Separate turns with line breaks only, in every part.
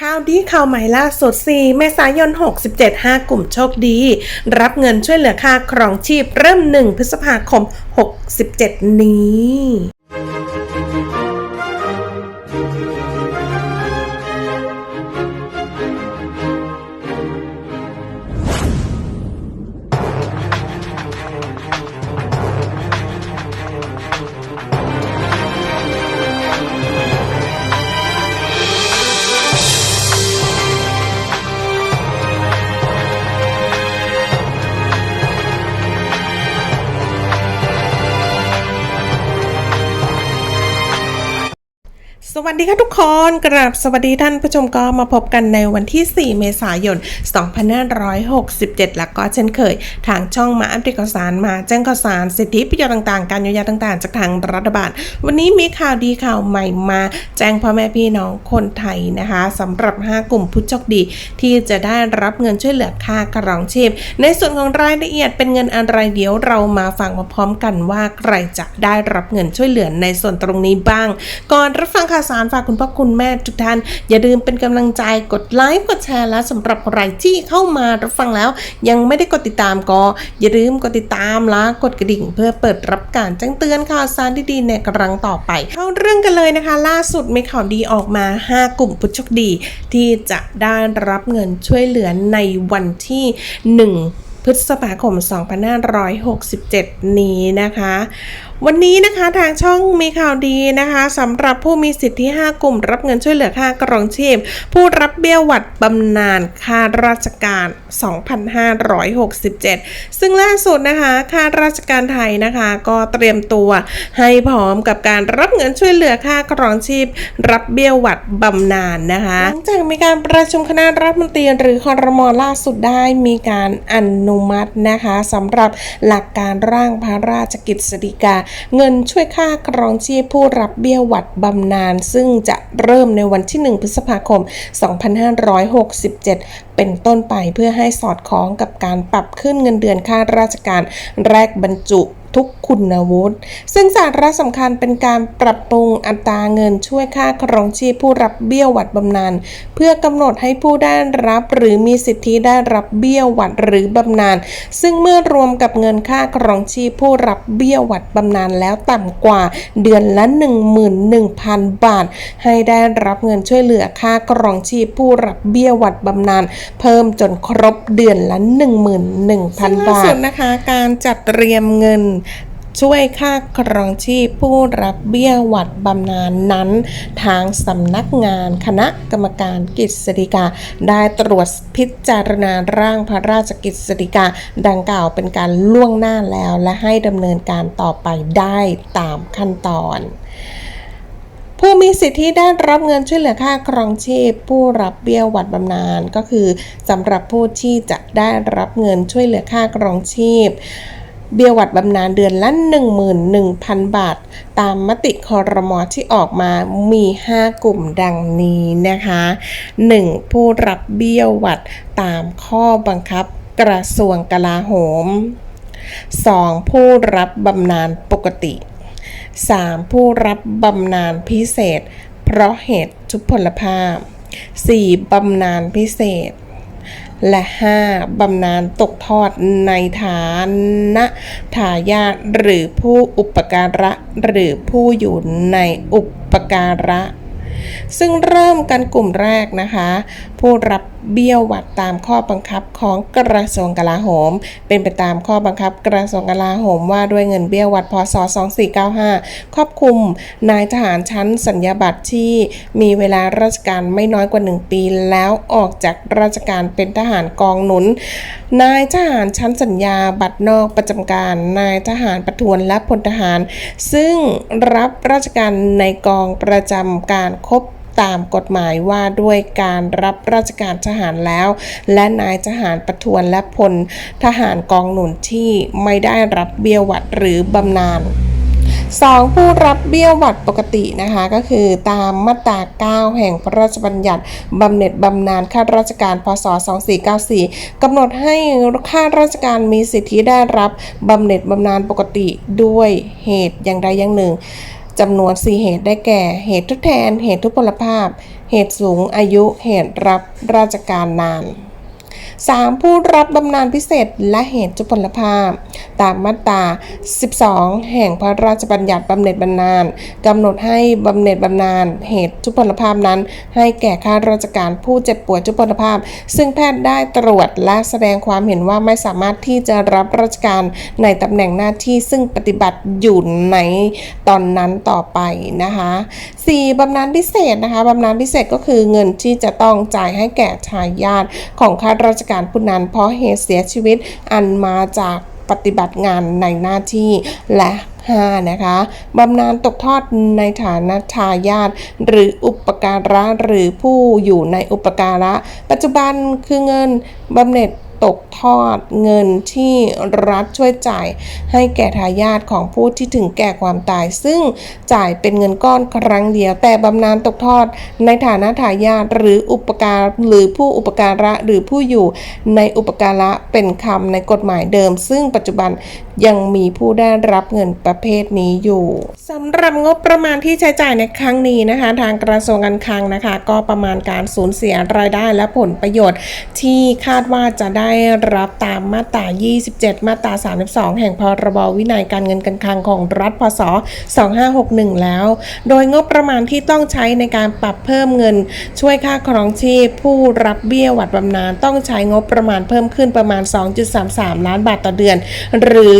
ข่าวดีข่าวใหม่ล่าสุด 4 เมษายน 67 5 กลุ่มโชคดี รับเงินช่วยเหลือค่าครองชีพเริ่ม 1 พฤษภาคม 67 นี้ วัสดีค่ะทุกคนกราบสวัสดีท่านผู้ชมก็มาพบกันในวันที่ 4 เมษายน 2567 แล้วก็เช่นเคย ทางช่องมาอัปเดตข่าวสารมาแจ้งข่าวสารสิทธิประโยชน์ต่างๆ การเยียวยาต่างๆ จากทางรัฐบาล วันนี้มีข่าวดีข่าวใหม่มาแจ้งพ่อแม่พี่น้องคนไทยนะคะสำหรับ 5 กลุ่มผู้โชคดี ที่จะได้รับเงินช่วยเหลือค่ากระรองชีพ ในส่วนของรายละเอียดเป็นเงินอะไรเดี๋ยวเรามาฟังมาพร้อมกันว่าใครจะได้รับเงินช่วยเหลือในส่วนตรงนี้บ้าง ก่อนรับฟังข่าวสารฝากคุณพ่อคุณแม่ทุกท่าน อย่าลืมเป็นกำลังใจกดไลค์กดแชร์และสำหรับใครที่เข้ามารับฟังแล้ว ยังไม่ได้กดติดตามก็ อย่าลืมกดติดตามและกดกระดิ่ง เพื่อเปิดรับการแจ้งเตือนข่าวสารดีๆในครั้งต่อไป เข้าเรื่องกันเลยนะคะ ล่าสุดมีข่าวดีออกมา 5 กลุ่มผู้โชคดี ที่จะได้รับเงินช่วยเหลือในวันที่ 1 พฤษภาคม 2567 นี้นะคะ วันนี้นะคะทางช่องมีข่าวดีนะคะสำหรับผู้มีสิทธิ 5 กลุ่ม รับเงินช่วยเหลือค่ากรองชีพ ผู้รับเบี้ยหวัดบำนาญค่าราชการ 2,567 ซึ่งล่าสุดนะคะค่าราชการไทยนะคะ ก็เตรียมตัวให้พร้อมกับการรับเงินช่วยเหลือค่ากรองชีพ รับเบี้ยหวัดบำนาญนะคะหลังจากมีการประชุมคณะรัฐมนตรีหรือคอรมอล่าสุดได้มีการอนุมัตินะคะสำหรับหลักการร่างพระราชกิจสีกาเงินช่วยค่าครองชีพผู้รับเบี้ยหวัดบำนาญซึ่งจะเริ่มในวันที่ 1 พฤษภาคม 2567 เป็นต้นไปเพื่อให้สอดคล้องกับการปรับขึ้นเงินเดือนค่าราชการแรกบรรจุ ทุกคุณวุฒิซึ่งสาระสำคัญเป็นการปรับปรุงอัตราเงินช่วยค่าครองชีพผู้รับเบี้ยหวัดบำนาญเพื่อกำหนดให้ผู้ได้รับหรือมีสิทธิได้รับเบี้ยหวัดหรือบำนาญซึ่งเมื่อรวมกับเงินค่าครองชีพผู้รับเบี้ยหวัดบำนาญแล้วต่ำกว่าเดือนละ 11,000 บาท ให้ได้รับเงินช่วยเหลือค่าครองชีพผู้รับเบี้ยหวัดบำนาญเพิ่มจนครบเดือนละ 11,000 บาทสุดนะคะการจัดเตรียมเงินช่วยค่าครองชีพผู้รับเบี้ยหวัดบำนาญนั้น ทางสำนักงานคณะกรรมการกฤษฎีกา ได้ตรวจพิจารณาร่างพระราชกฤษฎีกา ดังกล่าวเป็นการล่วงหน้าแล้วและให้ดำเนินการต่อไปได้ตามขั้นตอนผู้มีสิทธิได้รับเงินช่วยเหลือค่าครองชีพ ผู้รับเบี้ยหวัดบำนาญก็คือสำหรับผู้ที่จะได้รับเงินช่วยเหลือค่าครองชีพ เบี้ยหวัดบำนาญเดือนละ 11,000 บาท ตามมติคอรมอที่ออกมามี 5 กลุ่มดังนี้นะคะ 1. ผู้รับเบี้ยหวัดตามข้อบังคับกระทรวงกลาโหม 2. ผู้รับบำนาญปกติ 3. ผู้รับบำนาญพิเศษ เพราะเหตุทุพพลภาพ 4. บำนาญพิเศษ และ 5. บำนาญตกทอดในฐานะทายาทหรือผู้อุปการะ หรือผู้อยู่ในอุปการะ ซึ่งเริ่มกันกลุ่มแรกนะคะ ผู้รับเบี้ยหวัดตามข้อบังคับของกระทรวงกลาโหม เป็นไปตามข้อบังคับกระทรวงกลาโหมว่าด้วยเงินเบี้ยหวัดพศ 2495 ครอบคลุมนายทหารชั้นสัญญาบัตรที่มีเวลาราชการไม่น้อยกว่า 1 ปี แล้วออกจากราชการเป็นทหารกองหนุน นายทหารชั้นสัญญาบัตรนอกประจำการ นายทหารประทวนและพลทหาร ซึ่งรับราชการในกองประจำการครบตามกฎหมายว่าด้วยการรับราชการทหารแล้ว และนายทหารประทวนและพลทหารกองหนุนที่ไม่ได้รับเบี้ยหวัดหรือบำนาญ 2. ผู้รับเบี้ยหวัดปกตินะคะก็คือตามมาตรา 9 แห่งพระราชบัญญัติบำเหน็จบำนาญข้าราชการพศ 2494กำหนดให้ข้าราชการมีสิทธิได้รับบำเหน็จบำนาญปกติด้วยเหตุอย่างใดอย่างหนึ่ง จำนวน 4 เหตุได้แก่ เหตุทดแทน เหตุทุพพลภาพ เหตุสูงอายุ เหตุรับราชการนาน 3. ผู้รับบำนาญพิเศษและเหตุจุพลภาพ ตามมาตรา 12 แห่งพระราชบัญญัติบำเหน็จบำนาญกำหนดให้บำเหน็จบำนาญเหตุจุพลภาพนั้น ให้แก่ข้าราชการผู้เจ็บป่วยจุพลภาพ ซึ่งแพทย์ได้ตรวจและแสดงความเห็นว่าไม่สามารถที่จะรับราชการในตำแหน่งหน้าที่ซึ่งปฏิบัติอยู่ในตอนนั้นต่อไปนะคะ 4. บำนาญพิเศษนะคะบำนาญพิเศษก็คือเงินที่จะต้องจ่ายให้แก่ทายาทของข้าราราชการผู้นั้นเพราะเหตุเสียชีวิตอันมาจากปฏิบัติงานในหน้าที่และ 5. นะคะบำนาญตกทอดในฐานะทายาทหรืออุปการะหรือผู้อยู่ในอุปการะ ปัจจุบันคือเงินบำเหน็จ ตกทอดเงินที่รัฐช่วยจ่ายให้แก่ทายาทของผู้ที่ถึงแก่ความตาย ซึ่งจ่ายเป็นเงินก้อนครั้งเดียว แต่บำนาญตกทอดในฐานะทายาทหรืออุปการหรือผู้อุปการะหรือผู้อยู่ในอุปการะเป็นคำในกฎหมายเดิม ซึ่งปัจจุบันยังมีผู้ได้รับเงินประเภทนี้อยู่สำหรับงบประมาณที่ใช้จ่ายในครั้งนี้นะคะ ทางกระทรวงการคลังนะคะ ก็ประมาณการสูญเสียรายได้และผลประโยชน์ที่คาดว่าจะได้รับตามมาตรา 27 มาตรา 32 แห่งพรบวินัยการเงินการคลังของรัฐพศ 2561 แล้ว โดยงบประมาณที่ต้องใช้ในการปรับเพิ่มเงิน ช่วยค่าครองชีพ ผู้รับเบี้ยหวัดบำนาญต้องใช้งบประมาณเพิ่มขึ้นประมาณ 2.33 ล้านบาทต่อเดือน หรือ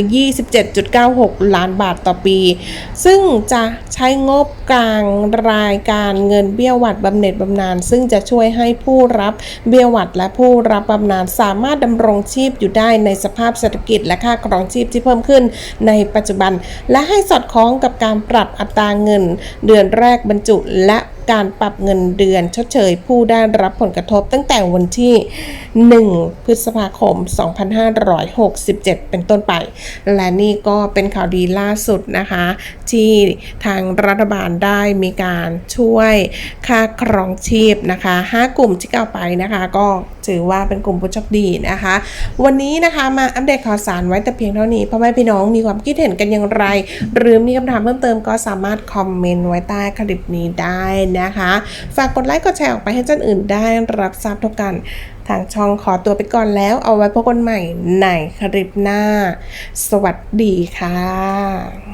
27.96 ล้านบาทต่อปี ซึ่งจะใช้งบกลางรายการเงินเบี้ยหวัดบำเหน็จบำนาญซึ่งจะช่วยให้ผู้รับเบี้ยหวัดและผู้รับบำนาญสามารถดำรงชีพอยู่ได้ในสภาพเศรษฐกิจและค่าครองชีพที่เพิ่มขึ้นในปัจจุบัน และให้สอดคล้องกับการปรับอัตราเงิน เดือนแรกบรรจุและ การปรับเงินเดือนชดเชยผู้ได้รับผลกระทบตั้งแต่วันที่ 1 พฤษภาคม 2567 เป็นต้นไป และนี่ก็เป็นข่าวดีล่าสุดนะคะ ที่ทางรัฐบาลได้มีการช่วยค่าครองชีพนะคะ 5 กลุ่มที่กล่าวไปนะคะ ก็ถือว่าเป็นกลุ่มผู้โชคดีนะคะ วันนี้นะคะมาอัปเดตข่าวสารไว้แต่เพียงเท่านี้พ่อแม่พี่น้องมีความคิดเห็นกันอย่างไร หรือมีคำถามเพิ่มเติมก็สามารถคอมเมนต์ไว้ใต้คลิปนี้ได้นะคะ ฝากกดไลค์กดแชร์ออกไปให้เจ้านอื่นได้รับทราบทุกกัน ทางช่องขอตัวไปก่อนแล้ว เอาไว้พบกันใหม่ในคลิปหน้า สวัสดีค่ะ